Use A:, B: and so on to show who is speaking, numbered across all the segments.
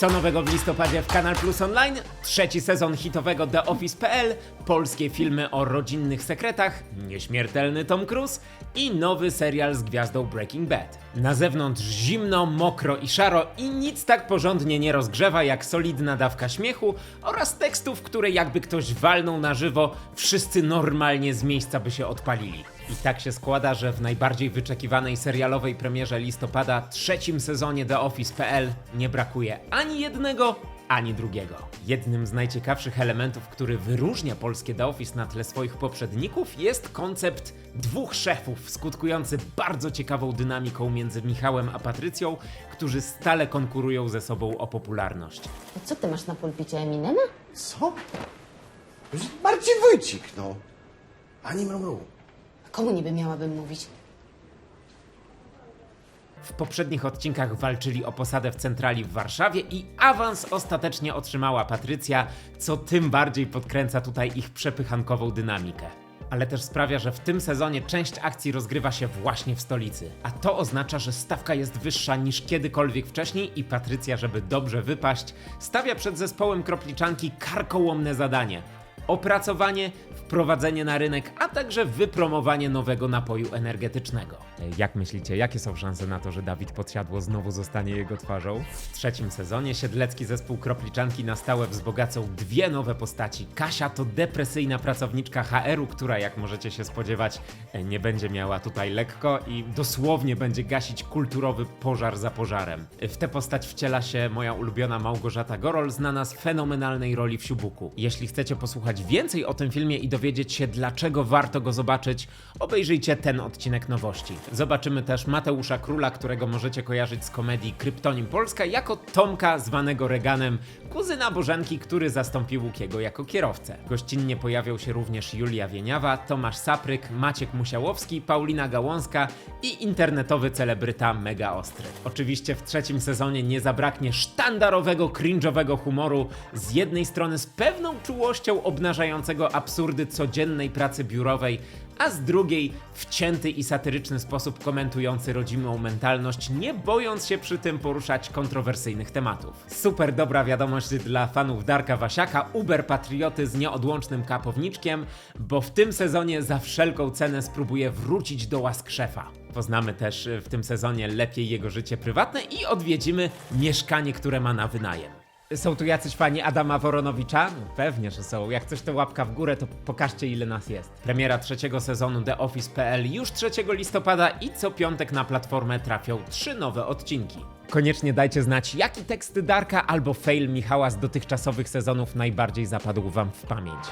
A: Co nowego w listopadzie w Kanal Plus Online? Trzeci sezon hitowego The Office.pl, polskie filmy o rodzinnych sekretach, nieśmiertelny Tom Cruise i nowy serial z gwiazdą Breaking Bad. Na zewnątrz zimno, mokro i szaro i nic tak porządnie nie rozgrzewa jak solidna dawka śmiechu oraz tekstów, które jakby ktoś walnął na żywo, wszyscy normalnie z miejsca by się odpalili. I tak się składa, że w najbardziej wyczekiwanej serialowej premierze listopada, trzecim sezonie The Office.pl nie brakuje ani jednego, ani drugiego. Jednym z najciekawszych elementów, który wyróżnia polskie The Office na tle swoich poprzedników, jest koncept dwóch szefów, skutkujący bardzo ciekawą dynamiką między Michałem a Patrycją, którzy stale konkurują ze sobą o popularność.
B: A co ty masz na pulpicie Eminema?
C: Co? Już Marcin Wójcik, no. Ani mrumru.
B: Komu niby miałabym mówić?
A: W poprzednich odcinkach walczyli o posadę w centrali w Warszawie i awans ostatecznie otrzymała Patrycja, co tym bardziej podkręca tutaj ich przepychankową dynamikę. Ale też sprawia, że w tym sezonie część akcji rozgrywa się właśnie w stolicy. A to oznacza, że stawka jest wyższa niż kiedykolwiek wcześniej i Patrycja, żeby dobrze wypaść, stawia przed zespołem kropliczanki karkołomne zadanie. Opracowanie, wprowadzenie na rynek, a także wypromowanie nowego napoju energetycznego. Jak myślicie, jakie są szanse na to, że Dawid Podsiadło znowu zostanie jego twarzą? W trzecim sezonie siedlecki zespół Kropliczanki na stałe wzbogacą dwie nowe postaci. Kasia to depresyjna pracowniczka HR-u, która jak możecie się spodziewać nie będzie miała tutaj lekko i dosłownie będzie gasić kulturowy pożar za pożarem. W tę postać wciela się moja ulubiona Małgorzata Gorol, znana z fenomenalnej roli w Siubuku. Jeśli chcecie posłuchać więcej o tym filmie i dowiedzieć się dlaczego warto go zobaczyć, obejrzyjcie ten odcinek nowości. Zobaczymy też Mateusza Króla, którego możecie kojarzyć z komedii Kryptonim Polska, jako Tomka zwanego Reganem, kuzyna Bożenki, który zastąpił Łukiego jako kierowcę. Gościnnie pojawią się również Julia Wieniawa, Tomasz Sapryk, Maciek Musiałowski, Paulina Gałązka i internetowy celebryta Mega Ostry. Oczywiście w trzecim sezonie nie zabraknie sztandarowego, cringe'owego humoru, z jednej strony z pewną czułością obnażającego absurdy codziennej pracy biurowej, a z drugiej wcięty i satyryczny sposób komentujący rodzimą mentalność, nie bojąc się przy tym poruszać kontrowersyjnych tematów. Super dobra wiadomość dla fanów Darka Wasiaka, uber patrioty z nieodłącznym kapowniczkiem, bo w tym sezonie za wszelką cenę spróbuje wrócić do łask szefa. Poznamy też w tym sezonie lepiej jego życie prywatne i odwiedzimy mieszkanie, które ma na wynajem. Są tu jacyś fani Adama Woronowicza? No pewnie, że są. Jak coś to łapka w górę, to pokażcie ile nas jest. Premiera trzeciego sezonu The Office.pl już 3 listopada i co piątek na platformę trafią trzy nowe odcinki. Koniecznie dajcie znać, jaki tekst Darka albo fail Michała z dotychczasowych sezonów najbardziej zapadł wam w pamięć.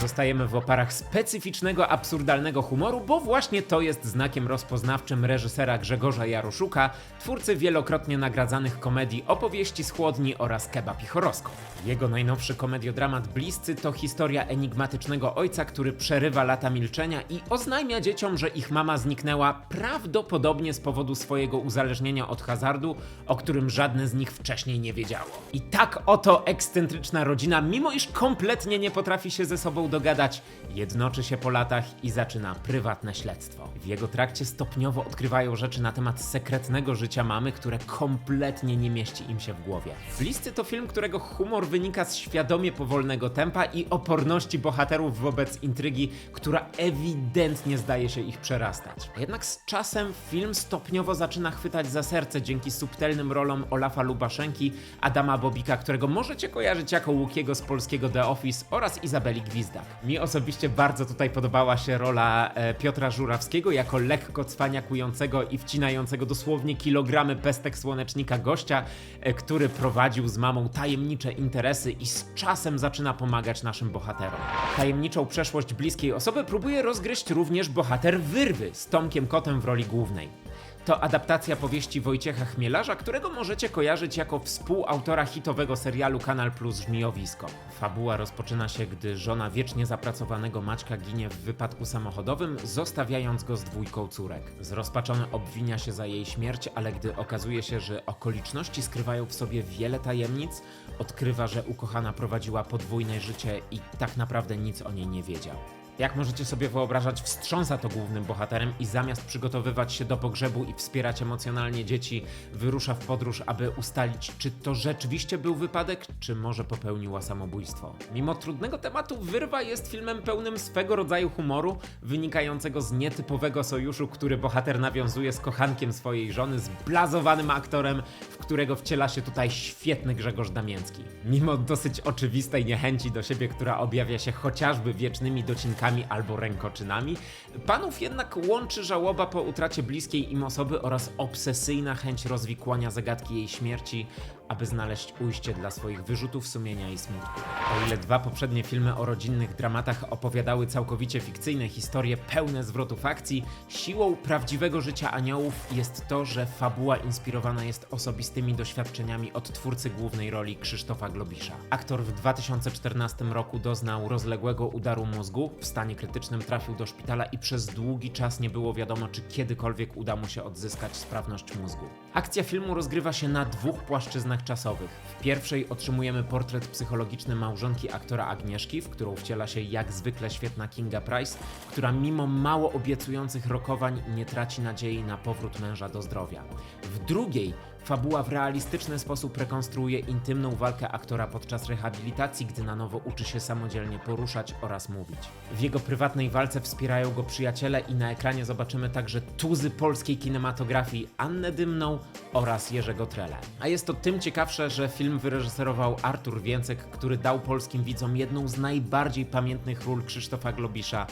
A: Zostajemy w oparach specyficznego, absurdalnego humoru, bo właśnie to jest znakiem rozpoznawczym reżysera Grzegorza Jaroszuka, twórcy wielokrotnie nagradzanych komedii Opowieści z chłodni oraz Kebab i horoskop. Jego najnowszy komediodramat Bliscy to historia enigmatycznego ojca, który przerywa lata milczenia i oznajmia dzieciom, że ich mama zniknęła prawdopodobnie z powodu swojego uzależnienia od hazardu, o którym żadne z nich wcześniej nie wiedziało. I tak oto ekscentryczna rodzina, mimo iż kompletnie nie potrafi się ze sobą dogadać, jednoczy się po latach i zaczyna prywatne śledztwo. W jego trakcie stopniowo odkrywają rzeczy na temat sekretnego życia mamy, które kompletnie nie mieści im się w głowie. Bliscy to film, którego humor wynika z świadomie powolnego tempa i oporności bohaterów wobec intrygi, która ewidentnie zdaje się ich przerastać. Jednak z czasem film stopniowo zaczyna chwytać za serce dzięki subtelnym rolom Olafa Lubaszenki, Adama Bobika, którego możecie kojarzyć jako Łukiego z polskiego The Office oraz Izabeli Gwizdak. Mi osobiście bardzo tutaj podobała się rola e, Piotra Żurawskiego jako lekko cwaniakującego i wcinającego dosłownie kilogramy pestek słonecznika gościa, e, który prowadził z mamą tajemnicze interesy i z czasem zaczyna pomagać naszym bohaterom. Tajemniczą przeszłość bliskiej osoby próbuje rozgryźć również bohater Wyrwy z Tomkiem Kotem w roli głównej. To adaptacja powieści Wojciecha Chmielarza, którego możecie kojarzyć jako współautora hitowego serialu Kanal Plus Żmijowisko. Fabuła rozpoczyna się, gdy żona wiecznie zapracowanego Maćka ginie w wypadku samochodowym, zostawiając go z dwójką córek. Zrozpaczony obwinia się za jej śmierć, ale gdy okazuje się, że okoliczności skrywają w sobie wiele tajemnic, odkrywa, że ukochana prowadziła podwójne życie i tak naprawdę nic o niej nie wiedział. Jak możecie sobie wyobrażać, wstrząsa to głównym bohaterem i zamiast przygotowywać się do pogrzebu i wspierać emocjonalnie dzieci, wyrusza w podróż, aby ustalić, czy to rzeczywiście był wypadek, czy może popełniła samobójstwo. Mimo trudnego tematu, Wyrwa jest filmem pełnym swego rodzaju humoru, wynikającego z nietypowego sojuszu, który bohater nawiązuje z kochankiem swojej żony, z blazowanym aktorem, w którego wciela się tutaj świetny Grzegorz Damięcki. Mimo dosyć oczywistej niechęci do siebie, która objawia się chociażby wiecznymi docinkami albo rękoczynami, panów jednak łączy żałoba po utracie bliskiej im osoby oraz obsesyjna chęć rozwikłania zagadki jej śmierci, aby znaleźć ujście dla swoich wyrzutów sumienia i smutku. O ile dwa poprzednie filmy o rodzinnych dramatach opowiadały całkowicie fikcyjne historie pełne zwrotów akcji, siłą prawdziwego życia aniołów jest to, że fabuła inspirowana jest osobistymi doświadczeniami od twórcy głównej roli Krzysztofa Globisza. Aktor w 2014 roku doznał rozległego udaru mózgu, w stanie krytycznym trafił do szpitala i przez długi czas nie było wiadomo, czy kiedykolwiek uda mu się odzyskać sprawność mózgu. Akcja filmu rozgrywa się na dwóch płaszczyznach czasowych. W pierwszej otrzymujemy portret psychologiczny małżonki aktora Agnieszki, w którą wciela się jak zwykle świetna Kinga Price, która mimo mało obiecujących rokowań nie traci nadziei na powrót męża do zdrowia. W drugiej Fabuła w realistyczny sposób rekonstruuje intymną walkę aktora podczas rehabilitacji, gdy na nowo uczy się samodzielnie poruszać oraz mówić. W jego prywatnej walce wspierają go przyjaciele i na ekranie zobaczymy także tuzy polskiej kinematografii Annę Dymną oraz Jerzego Trele. A jest to tym ciekawsze, że film wyreżyserował Artur Więcek, który dał polskim widzom jedną z najbardziej pamiętnych ról Krzysztofa Globisza,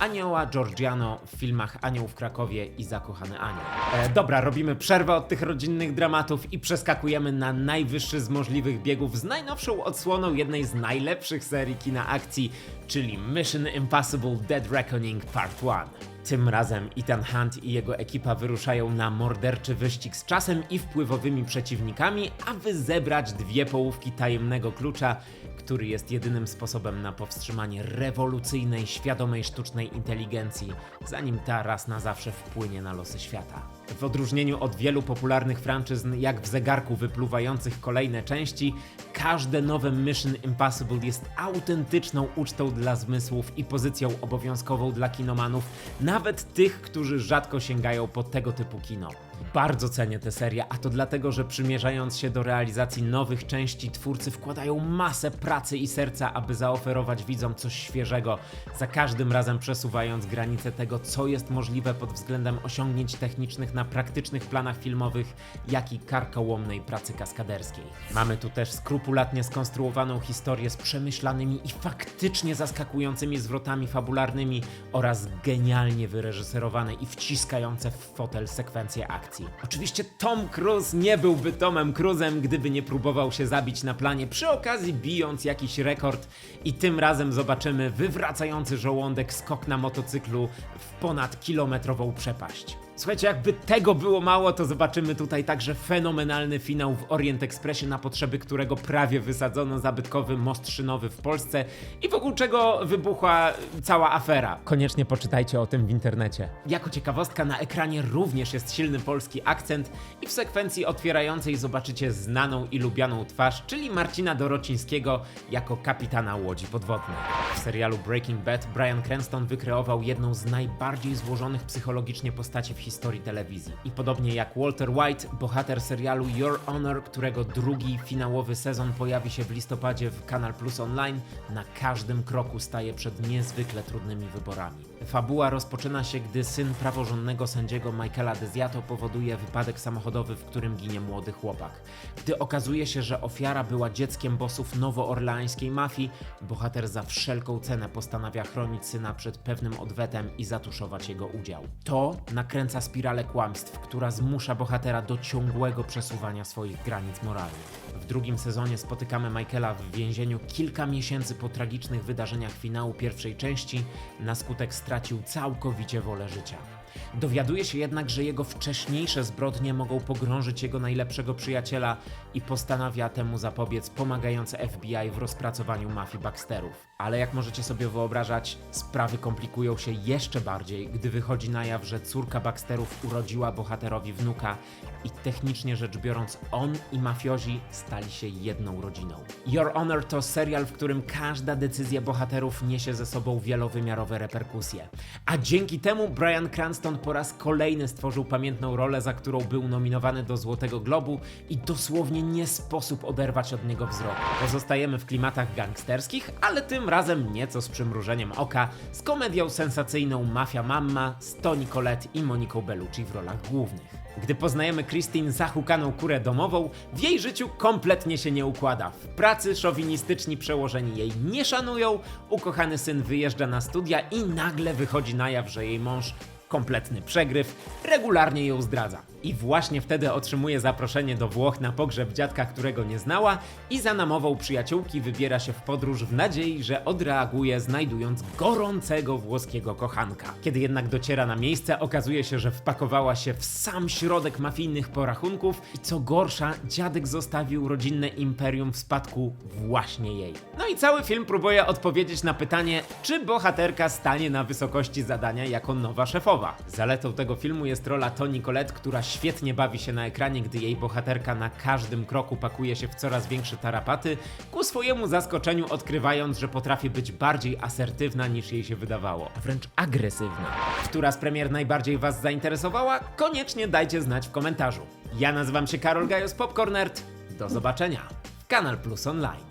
A: Anioła Giorgiano w filmach Anioł w Krakowie i Zakochany Anioł. E, dobra, robimy przerwę od tych rodzinnych dramatów i przeskakujemy na najwyższy z możliwych biegów z najnowszą odsłoną jednej z najlepszych serii kina akcji, czyli Mission Impossible Dead Reckoning Part 1. Tym razem Ethan Hunt i jego ekipa wyruszają na morderczy wyścig z czasem i wpływowymi przeciwnikami, aby zebrać dwie połówki tajemnego klucza, który jest jedynym sposobem na powstrzymanie rewolucyjnej, świadomej sztucznej inteligencji, zanim ta raz na zawsze wpłynie na losy świata. W odróżnieniu od wielu popularnych franczyzn, jak w zegarku wypluwających kolejne części, każde nowe Mission Impossible jest autentyczną ucztą dla zmysłów i pozycją obowiązkową dla kinomanów, nawet tych, którzy rzadko sięgają po tego typu kino. Bardzo cenię tę serię, a to dlatego, że przymierzając się do realizacji nowych części, twórcy wkładają masę pracy i serca, aby zaoferować widzom coś świeżego, za każdym razem przesuwając granice tego, co jest możliwe pod względem osiągnięć technicznych na praktycznych planach filmowych, jak i karkołomnej pracy kaskaderskiej. Mamy tu też skrupulatnie skonstruowaną historię z przemyślanymi i faktycznie zaskakującymi zwrotami fabularnymi oraz genialnie wyreżyserowane i wciskające w fotel sekwencje akcji. Oczywiście Tom Cruise nie byłby Tomem Cruzem, gdyby nie próbował się zabić na planie, przy okazji bijąc jakiś rekord i tym razem zobaczymy wywracający żołądek skok na motocyklu w ponad kilometrową przepaść. Słuchajcie, jakby tego było mało, to zobaczymy tutaj także fenomenalny finał w Orient Expressie, na potrzeby którego prawie wysadzono zabytkowy most szynowy w Polsce i wokół czego wybuchła cała afera. Koniecznie poczytajcie o tym w internecie. Jako ciekawostka, na ekranie również jest silny polski akcent i w sekwencji otwierającej zobaczycie znaną i lubianą twarz, czyli Marcina Dorocińskiego jako kapitana łodzi podwodnej. W serialu Breaking Bad Brian Cranston wykreował jedną z najbardziej złożonych psychologicznie postaci w historii telewizji. I podobnie jak Walter White, bohater serialu Your Honor, którego drugi finałowy sezon pojawi się w listopadzie w Kanal Plus Online, na każdym kroku staje przed niezwykle trudnymi wyborami. Fabuła rozpoczyna się, gdy syn praworządnego sędziego Michaela Dezjato powoduje wypadek samochodowy, w którym ginie młody chłopak. Gdy okazuje się, że ofiara była dzieckiem bossów nowoorleańskiej mafii, bohater za wszelką cenę postanawia chronić syna przed pewnym odwetem i zatuszować jego udział. To nakręca spiralę kłamstw, która zmusza bohatera do ciągłego przesuwania swoich granic moralnych. W drugim sezonie spotykamy Michaela w więzieniu kilka miesięcy po tragicznych wydarzeniach finału pierwszej części, na skutek stracił całkowicie wolę życia. Dowiaduje się jednak, że jego wcześniejsze zbrodnie mogą pogrążyć jego najlepszego przyjaciela i postanawia temu zapobiec, pomagając FBI w rozpracowaniu mafii Baxterów. Ale jak możecie sobie wyobrażać, sprawy komplikują się jeszcze bardziej, gdy wychodzi na jaw, że córka Baxterów urodziła bohaterowi wnuka i technicznie rzecz biorąc on i mafiozi stali się jedną rodziną. Your Honor to serial, w którym każda decyzja bohaterów niesie ze sobą wielowymiarowe reperkusje. A dzięki temu Brian Cranston po raz kolejny stworzył pamiętną rolę, za którą był nominowany do Złotego Globu i dosłownie nie sposób oderwać od niego wzroku. Pozostajemy w klimatach gangsterskich, ale tym razem nieco z przymrużeniem oka, z komedią sensacyjną Mafia Mamma z Toni Collette i Moniką Bellucci w rolach głównych. Gdy poznajemy Christine zahukaną kurę domową, w jej życiu kompletnie się nie układa. W pracy szowinistyczni przełożeni jej nie szanują, ukochany syn wyjeżdża na studia i nagle wychodzi na jaw, że jej mąż kompletny przegryw, regularnie ją zdradza. I właśnie wtedy otrzymuje zaproszenie do Włoch na pogrzeb dziadka, którego nie znała i za namową przyjaciółki wybiera się w podróż w nadziei, że odreaguje znajdując gorącego włoskiego kochanka. Kiedy jednak dociera na miejsce, okazuje się, że wpakowała się w sam środek mafijnych porachunków i co gorsza, dziadek zostawił rodzinne imperium w spadku właśnie jej. No i cały film próbuje odpowiedzieć na pytanie, czy bohaterka stanie na wysokości zadania jako nowa szefowa. Zaletą tego filmu jest rola Toni Collette, która świetnie bawi się na ekranie, gdy jej bohaterka na każdym kroku pakuje się w coraz większe tarapaty, ku swojemu zaskoczeniu odkrywając, że potrafi być bardziej asertywna niż jej się wydawało, a wręcz agresywna. Która z premier najbardziej Was zainteresowała? Koniecznie dajcie znać w komentarzu. Ja nazywam się Karol Gajos Popcornert. Do zobaczenia w Kanal Plus Online.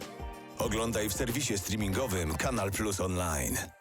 D: Oglądaj w serwisie streamingowym Kanal Plus Online.